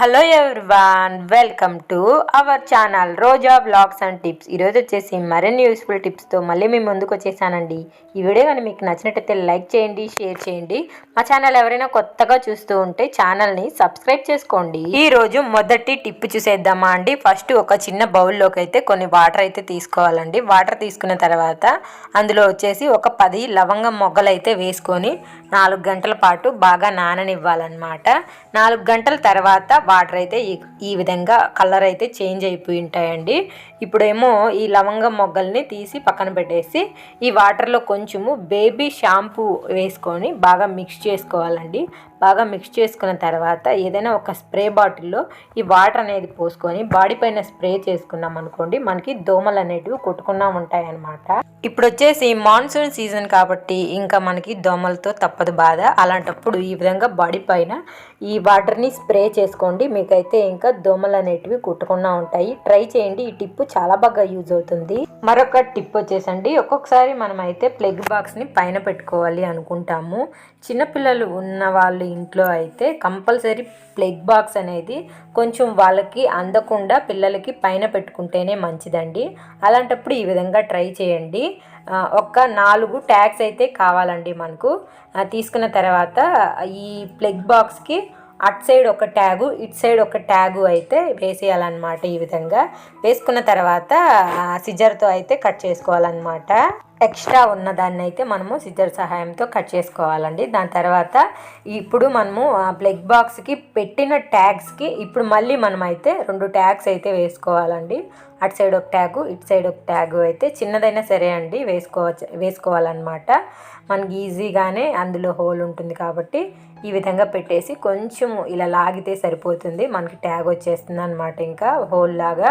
Hello everyone welcome to our channel Roja blogs and tips. ఈరోజు వచ్చేసి మరిన్ని useful టిప్స్తో మళ్ళీ మేము ముందుకు వచ్చేసానండి. ఈ వీడియో కానీ మీకు నచ్చినట్టయితే లైక్ చేయండి షేర్ చేయండి. మా ఛానల్ ఎవరైనా కొత్తగా చూస్తూ ఉంటే ఛానల్ని సబ్స్క్రైబ్ చేసుకోండి. ఈ రోజు మొదటి టిప్ చూసేద్దామా అండి. ఫస్ట్ ఒక చిన్న బౌల్లోకి అయితే కొన్ని వాటర్ అయితే తీసుకోవాలండి. వాటర్ తీసుకున్న తర్వాత అందులో వచ్చేసి ఒక పది లవంగం మొగ్గలు అయితే వేసుకొని నాలుగు గంటల పాటు బాగా నాననివ్వాలన్నమాట. నాలుగు గంటల తర్వాత వాటర్ అయితే ఈ ఈ విధంగా కలర్ అయితే చేంజ్ అయిపోయి ఉంటాయండి. ఇప్పుడేమో ఈ లవంగం మొగ్గల్ని తీసి పక్కన పెట్టేసి ఈ వాటర్లో కొంచెము బేబీ షాంపూ వేసుకొని బాగా మిక్స్ చేసుకోవాలండి. బాగా మిక్స్ చేసుకున్న తర్వాత ఏదైనా ఒక స్ప్రే బాటిల్లో ఈ వాటర్ అనేది పోసుకొని బాడీ పైన స్ప్రే చేసుకున్నాం అనుకోండి మనకి దోమలు అనేటివి కొట్టుకున్నా ఉంటాయి అన్నమాట ఇప్పుడు వచ్చేసి మాన్సూన్ సీజన్ కాబట్టి ఇంకా మనకి దోమలతో తప్పదు బాధ. అలాంటప్పుడు ఈ విధంగా బాడీ పైన ఈ వాటర్ని స్ప్రే చేసుకోండి. మీకైతే ఇంకా దోమలు అనేటివి కుట్టకుండా ఉంటాయి. ట్రై చేయండి. ఈ టిప్ చాలా బాగా యూజ్ అవుతుంది. మరొక టిప్ వచ్చేసండి. ఒక్కొక్కసారి మనం అయితే ప్లగ్ బాక్స్ని పైన పెట్టుకోవాలి అనుకుంటాము. చిన్నపిల్లలు ఉన్న వాళ్ళ ఇంట్లో అయితే కంపల్సరీ ప్లగ్ బాక్స్ అనేది కొంచెం వాళ్ళకి అందకుండా పిల్లలకి పైన పెట్టుకుంటేనే మంచిదండి. అలాంటప్పుడు ఈ విధంగా ట్రై చేయండి. ఒక నాలుగు ట్యాగ్స్ అయితే కావాలండి మనకు. తీసుకున్న తర్వాత ఈ ప్లగ్ బాక్స్కి అట్ సైడ్ ఒక ట్యాగు ఇట్ సైడ్ ఒక ట్యాగు అయితే వేసేయాలన్నమాట ఈ విధంగా. వేసుకున్న తర్వాత సిజర్తో అయితే కట్ చేసుకోవాలన్నమాట. ఎక్స్ట్రా ఉన్న దాన్ని అయితే మనము సిజర్ సహాయంతో కట్ చేసుకోవాలండి. దాని తర్వాత ఇప్పుడు మనము ఆ ప్లగ్ బాక్స్కి పెట్టిన ట్యాగ్స్కి ఇప్పుడు మళ్ళీ మనం అయితే రెండు ట్యాగ్స్ అయితే వేసుకోవాలండి. అటు సైడ్ ఒక ట్యాగు ఇటు సైడ్ ఒక ట్యాగు అయితే చిన్నదైనా సరే అండి వేసుకోవచ్చు వేసుకోవాలన్నమాట. మనకి ఈజీగానే అందులో హోల్ ఉంటుంది కాబట్టి ఈ విధంగా పెట్టేసి కొంచెం ఇలా లాగితే సరిపోతుంది. మనకి ట్యాగ్ వచ్చేస్తుంది అనమాట ఇంకా హోల్ లాగా.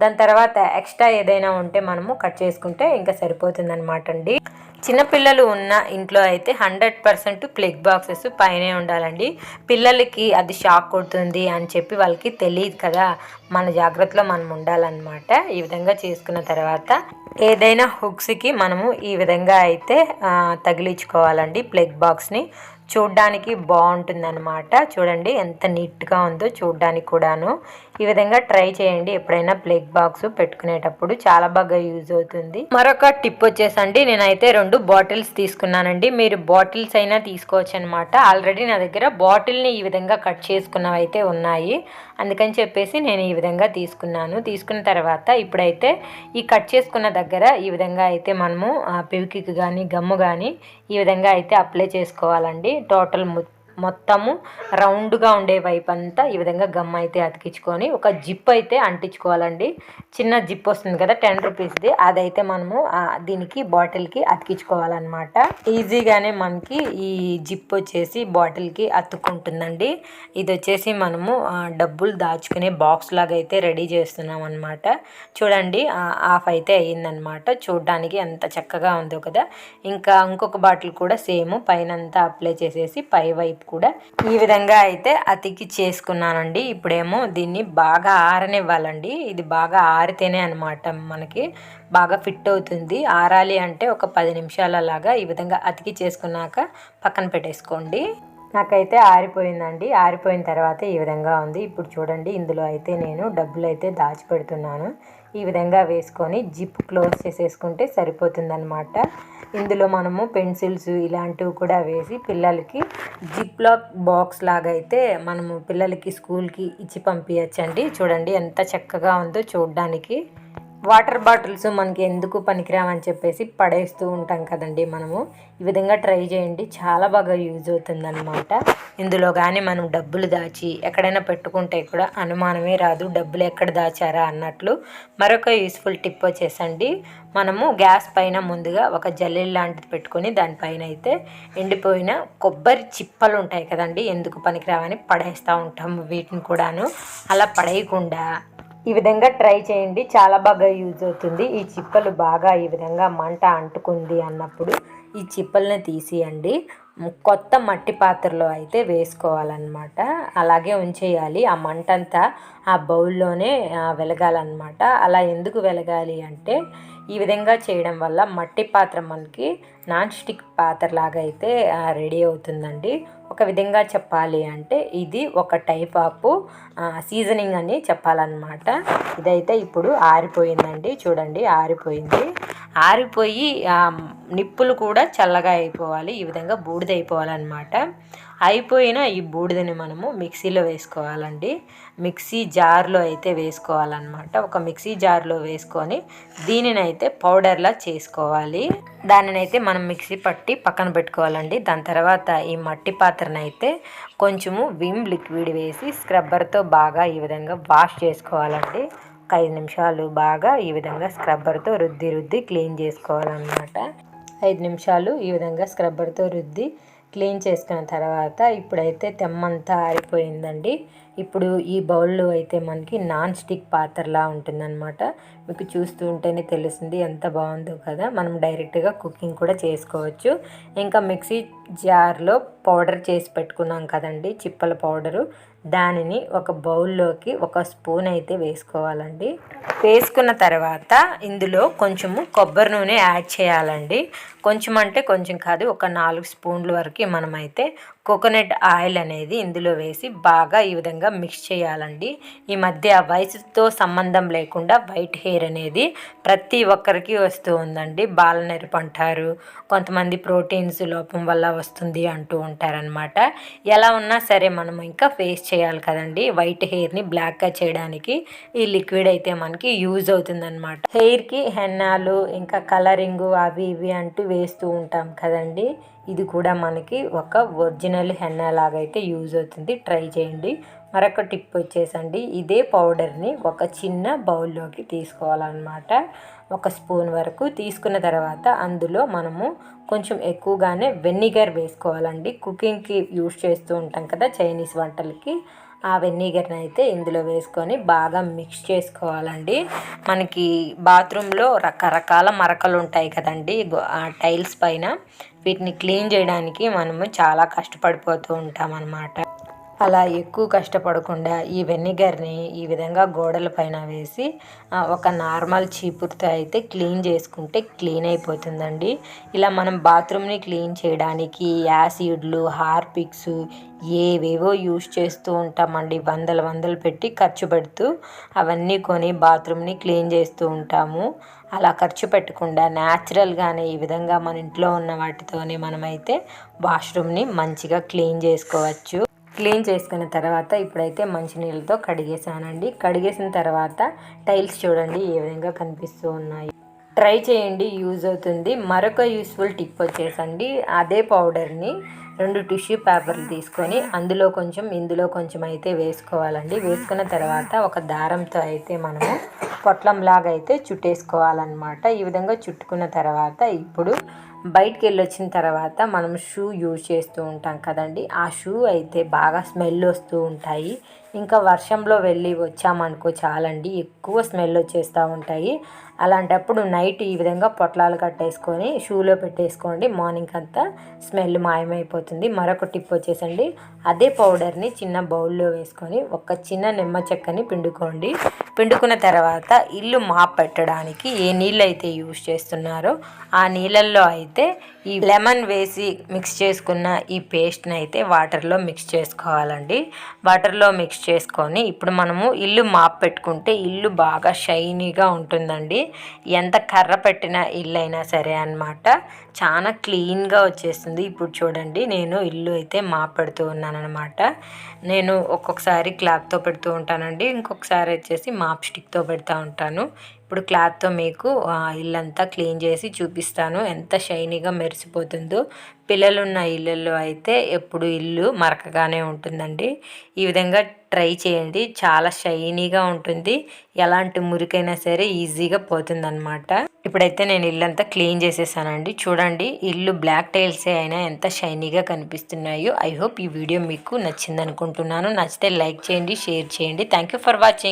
దాని తర్వాత ఎక్స్ట్రా ఏదైనా ఉంటే మనము కట్ చేసుకుంటే ఇంకా సరిపోతుంది అనమాట అండి. చిన్నపిల్లలు ఉన్న ఇంట్లో అయితే హండ్రెడ్ పర్సెంట్ ప్లగ్ బాక్సెస్ పైనే ఉండాలండి. పిల్లలకి అది షాక్ కొడుతుంది అని చెప్పి వాళ్ళకి తెలియదు కదా. మన జాగ్రత్తలో మనం ఉండాలన్నమాట. ఈ విధంగా చేసుకున్న తర్వాత ఏదైనా హుక్స్కి మనము ఈ విధంగా అయితే తగిలించుకోవాలండి ప్లగ్ బాక్స్ని. చూడ్డానికి బాగుంటుందన్నమాట. చూడండి ఎంత నీట్గా ఉందో చూడ్డానికి కూడాను. ఈ విధంగా ట్రై చేయండి. ఎప్పుడైనా ప్లేగ్ బాక్స్ పెట్టుకునేటప్పుడు చాలా బాగా యూజ్ అవుతుంది. మరొక టిప్ వచ్చేసండి. నేనైతే రెండు బాటిల్స్ తీసుకున్నానండి. మీరు బాటిల్స్ అయినా తీసుకోవచ్చు అనమాట ఆల్రెడీ నా దగ్గర బాటిల్ని ఈ విధంగా కట్ చేసుకున్నవి అయితే ఉన్నాయి. అందుకని చెప్పేసి నేను ఈ విధంగా తీసుకున్నాను. తీసుకున్న తర్వాత ఇప్పుడైతే ఈ కట్ చేసుకున్న దగ్గర ఈ విధంగా అయితే మనము పివికి కానీ గమ్ము కానీ ఈ విధంగా అయితే అప్లై చేసుకోవాలండి. டோட்டல் முத் మొత్తము రౌండ్గా ఉండే వైపు అంతా ఈ విధంగా గమ్ అయితే అతికించుకొని ఒక జిప్ అయితే అంటించుకోవాలండి. చిన్న జిప్ వస్తుంది కదా టెన్ రూపీస్ది. అదైతే మనము దీనికి బాటిల్కి అతికించుకోవాలన్నమాట. ఈజీగానే మనకి ఈ జిప్ వచ్చేసి బాటిల్కి అతుక్కుంటుందండి. ఇది వచ్చేసి మనము డబ్బులు దాచుకునే బాక్స్ లాగా అయితే రెడీ చేస్తున్నాం అనమాట చూడండి ఆఫ్ అయితే అయ్యిందనమాట చూడడానికి ఎంత చక్కగా ఉందో కదా. ఇంకా ఇంకొక బాటిల్ కూడా సేమ్ పైన అంతా అప్లై చేసేసి పై వైపు కూడా ఈ విధంగా అయితే అతికి చేసుకున్నానండి. ఇప్పుడేమో దీన్ని బాగా ఆరనివ్వాలండి. ఇది బాగా ఆరితేనే అనమాట మనకి బాగా ఫిట్ అవుతుంది. ఆరాలి అంటే ఒక పది నిమిషాల లాగా ఈ విధంగా అతికి చేసుకున్నాక పక్కన పెట్టేసుకోండి. నాకైతే ఆరిపోయిందండి. ఆరిపోయిన తర్వాత ఈ విధంగా ఉంది. ఇప్పుడు చూడండి ఇందులో అయితే నేను డబ్బులు అయితే దాచిపెడుతున్నాను. ఈ విధంగా వేసుకొని జిప్ క్లోజ్ చేసేసుకుంటే సరిపోతుందన్నమాట. ఇందులో మనము పెన్సిల్స్ ఇలాంటివి కూడా వేసి పిల్లలకి జిప్ లాక్ బాక్స్ లాగా అయితే మనము పిల్లలకి స్కూల్కి ఇచ్చి పంపించచ్చండి చూడండి ఎంత చక్కగా ఉందో చూడడానికి. వాటర్ బాటిల్స్ మనకి ఎందుకు పనికిరామని చెప్పేసి పడేస్తూ ఉంటాం కదండి మనము. ఈ విధంగా ట్రై చేయండి. చాలా బాగా యూజ్ అవుతుందన్నమాట. ఇందులో కానీ మనం డబ్బులు దాచి ఎక్కడైనా పెట్టుకుంటే కూడా అనుమానమే రాదు. డబ్బులు ఎక్కడ దాచారా అన్నట్లు మరొక యూస్ఫుల్ టిప్ వచ్చేసండి. మనము గ్యాస్ పైన ముందుగా ఒక జల్లెలు లాంటిది పెట్టుకొని దానిపైన అయితే ఎండిపోయిన కొబ్బరి చిప్పలు ఉంటాయి కదండి. ఎందుకు పనికిరావని పడేస్తూ ఉంటాము వీటిని కూడాను. అలా పడేయకుండా ఈ విధంగా ట్రై చేయండి. చాలా బాగా యూజ్ అవుతుంది. ఈ చిప్పలు బాగా ఈ విధంగా మంట అంటుకుంది అన్నప్పుడు ఈ చిప్పల్ని తీసియండి. కొత్త మట్టి పాత్రలో అయితే వేసుకోవాలన్నమాట. అలాగే ఉంచేయాలి. ఆ మంట అంతా ఆ బౌల్లోనే వెలగాలన్నమాట. అలా ఎందుకు వెలగాలి అంటే ఈ విధంగా చేయడం వల్ల మట్టి పాత్ర మనకి నాన్ స్టిక్ పాత్ర లాగా అయితే రెడీ అవుతుందండి. ఒక విధంగా చెప్పాలి అంటే ఇది ఒక టైప్ ఆఫ్ సీజనింగ్ అని చెప్పాలన్నమాట. ఇదైతే ఇప్పుడు ఆరిపోయిందండి. చూడండి ఆరిపోయింది. ఆరిపోయి నిప్పులు కూడా చల్లగా అయిపోవాలి. ఈ విధంగా బూడిద అయిపోవాలన్నమాట అయిపోయిన ఈ బూడిదని మనము మిక్సీలో వేసుకోవాలండి. మిక్సీ జార్లో అయితే వేసుకోవాలన్నమాట. ఒక మిక్సీ జార్లో వేసుకొని దీనినైతే పౌడర్లా చేసుకోవాలి. దానినైతే మనం మిక్సీ పట్టి పక్కన పెట్టుకోవాలండి. దాని తర్వాత ఈ మట్టి పాత్రనైతే కొంచెము విమ్ లిక్విడ్ వేసి స్క్రబ్బర్తో బాగా ఈ విధంగా వాష్ చేసుకోవాలండి. ఒక ఐదు నిమిషాలు బాగా ఈ విధంగా స్క్రబ్బర్తో రుద్ది రుద్ది క్లీన్ చేసుకోవాలన్నమాట. ఐదు నిమిషాలు ఈ విధంగా స్క్రబ్బర్తో రుద్ది క్లీన్ చేసుకున్న తర్వాత ఇప్పుడైతే తెమ్మంతా ఆరిపోయిందండి. ఇప్పుడు ఈ బౌల్లో అయితే మనకి నాన్ స్టిక్ పాత్రలా ఉంటుందన్నమాట. మీకు చూస్తూ ఉంటేనే తెలుస్తుంది ఎంత బాగుందో కదా. మనం డైరెక్ట్గా కుకింగ్ కూడా చేసుకోవచ్చు. ఇంకా మిక్సీ జార్లో పౌడర్ చేసి పెట్టుకున్నాం కదండి చిప్పల పౌడరు. దానిని ఒక బౌల్లోకి ఒక స్పూన్ అయితే వేసుకోవాలండి. వేసుకున్న తర్వాత ఇందులో కొంచెము కొబ్బరి నూనె యాడ్ చేయాలండి. కొంచెం అంటే కొంచెం కాదు ఒక నాలుగు స్పూన్ల వరకు మనమైతే కోకోనట్ ఆయిల్ అనేది ఇందులో వేసి బాగా ఈ విధంగా మిక్స్ చేయాలండి. ఈ మధ్య వయసుతో సంబంధం లేకుండా వైట్ హెయిర్ అనేది ప్రతి ఒక్కరికి వస్తూ ఉందండి. బాలనెరుపు అంటారు కొంతమంది ప్రోటీన్స్ లోపం వల్ల వస్తుంది అంటూ ఉంటారనమాట ఎలా ఉన్నా సరే మనం ఇంకా ఫేస్ చేయాలి కదండి. వైట్ హెయిర్ని బ్లాక్గా చేయడానికి ఈ లిక్విడ్ అయితే మనకి యూజ్ అవుతుందన్నమాట. హెయిర్కి హెన్నాలు ఇంకా కలరింగు అవి ఇవి అంటూ వేస్తూ ఉంటాం కదండి. ఇది కూడా మనకి ఒక ఒరిజినల్ హెన్నా లాగా అయితే యూజ్ అవుతుంది. ట్రై చేయండి. మరొక టిప్ వచ్చేసండి. ఇదే పౌడర్ని ఒక చిన్న బౌల్లోకి తీసుకోవాలన్నమాట. ఒక స్పూన్ వరకు తీసుకున్న తర్వాత అందులో మనము కొంచెం ఎక్కువగానే వెనిగర్ వేసుకోవాలండి. కుకింగ్కి యూస్ చేస్తూ ఉంటాం కదా చైనీస్ వంటలకి. ఆ వెన్నీగర్ని అయితే ఇందులో వేసుకొని బాగా మిక్స్ చేసుకోవాలండి. మనకి బాత్రూంలో రకరకాల మరకలు ఉంటాయి కదండి. టైల్స్ పైన వీటిని క్లీన్ చేయడానికి మనము చాలా కష్టపడిపోతూ ఉంటాం అన్నమాట అలా ఎక్కువ కష్టపడకుండా ఈ వెనిగర్ని ఈ విధంగా గోడల పైన వేసి ఒక నార్మల్ చీపురుతో అయితే క్లీన్ చేసుకుంటే క్లీన్ అయిపోతుందండి. ఇలా మనం బాత్రూమ్ని క్లీన్ చేయడానికి యాసిడ్లు హార్పిక్స్ ఏవేవో యూస్ చేస్తూ ఉంటామండి. వందల వందలు పెట్టి ఖర్చు పెడుతూ అవన్నీ కొని బాత్రూమ్ని క్లీన్ చేస్తూ ఉంటాము. అలా ఖర్చు పెట్టకుండా న్యాచురల్గానే ఈ విధంగా మన ఇంట్లో ఉన్న వాటితోనే మనమైతే వాష్రూమ్ని మంచిగా క్లీన్ చేసుకోవచ్చు. క్లీన్ చేసుకున్న తర్వాత ఇప్పుడైతే మంచినీళ్ళతో కడిగేసానండి. కడిగేసిన తర్వాత టైల్స్ చూడండి ఏ విధంగా కనిపిస్తూ ఉన్నాయి. ట్రై చేయండి యూజ్ అవుతుంది. మరొక యూస్ఫుల్ టిప్ వచ్చేసండి అదే పౌడర్ని రెండు టిష్యూ పేపర్లు తీసుకొని అందులో కొంచెం ఇందులో కొంచెం అయితే వేసుకోవాలండి. వేసుకున్న తర్వాత ఒక దారంతో అయితే మనము పొట్లంలాగా అయితే చుట్టేసుకోవాలన్నమాట. ఈ విధంగా చుట్టుకున్న తర్వాత ఇప్పుడు బయటికి వెళ్ళి వచ్చిన తర్వాత మనం షూ యూజ్ చేస్తూ ఉంటాం కదండి. ఆ షూ అయితే బాగా స్మెల్ వస్తూ ఉంటాయి. ఇంకా వర్షంలో వెళ్ళి వచ్చామనుకో చాలండి ఎక్కువ స్మెల్ వచ్చేస్తూ ఉంటాయి. అలాంటప్పుడు నైట్ ఈ విధంగా పొట్లాలు కట్టేసుకొని షూలో పెట్టేసుకోండి. మార్నింగ్ అంతా స్మెల్ మాయమైపోతుంది. మరొక టిప్ వచ్చేసండి. అదే పౌడర్ని చిన్న బౌల్లో వేసుకొని ఒక చిన్న నిమ్మ చెక్కని పిండుకోండి. పిండుకున్న తర్వాత ఇల్లు మాప్ పెట్టడానికి ఏ నీళ్ళు అయితే యూజ్ చేస్తున్నారో ఆ నీళ్ళల్లో అయితే ఈ లెమన్ వేసి మిక్స్ చేసుకున్న ఈ పేస్ట్ని అయితే వాటర్లో మిక్స్ చేసుకోవాలండి. వాటర్లో మిక్స్ చేసుకొని ఇప్పుడు మనము ఇల్లు మాప్ పెట్టుకుంటే ఇల్లు బాగా షైనీగా ఉంటుందండి. ఎంత కర్ర పెట్టిన ఇల్లు అయినా సరే అనమాట చాలా క్లీన్గా వచ్చేస్తుంది. ఇప్పుడు చూడండి నేను ఇల్లు అయితే మా పెడుతూ ఉన్నాను అనమాట నేను ఒక్కొక్కసారి క్లాత్తో పెడుతూ ఉంటానండి. ఇంకొకసారి వచ్చేసి మాప్ స్టిక్తో పెడతా ఉంటాను. ఇప్పుడు క్లాత్తో మీకు ఇల్లంతా క్లీన్ చేసి చూపిస్తాను. ఎంత షైనీగా మెరిసిపోతుందో. పిల్లలున్న ఇళ్ళల్లో అయితే ఎప్పుడు ఇల్లు మరకగానే ఉంటుందండి. ఈ విధంగా ట్రై చేయండి. చాలా షైనీగా ఉంటుంది. ఎలాంటి మురికైనా సరే ఈజీగా పోతుందన్నమాట. ఇప్పుడైతే నేను ఇల్లంతా క్లీన్ చేసేసానండి. చూడండి ఇల్లు బ్లాక్ టైల్సే అయినా ఎంత షైనీగా కనిపిస్తున్నాయో. ఐ హోప్ ఈ వీడియో మీకు నచ్చింది అనుకుంటున్నాను నచ్చితే లైక్ చేయండి షేర్ చేయండి. Thank you for watching.